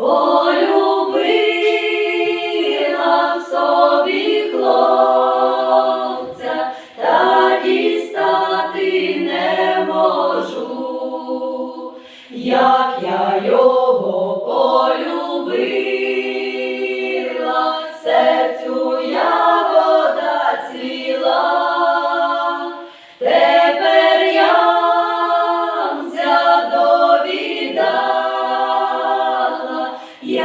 полюбила в собі хлопця, та дістати не можу, як я його полюбив.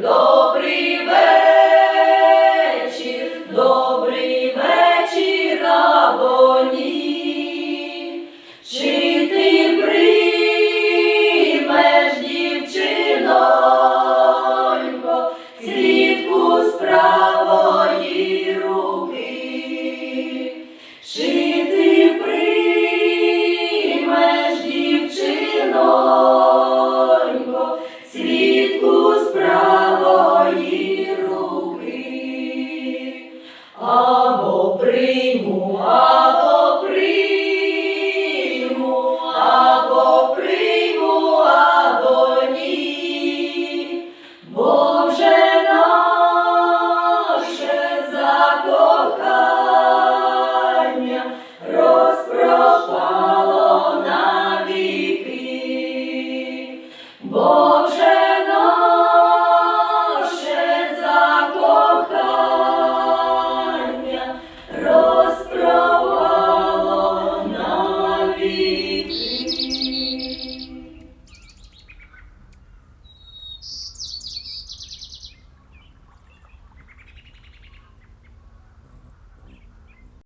Lord. Boy.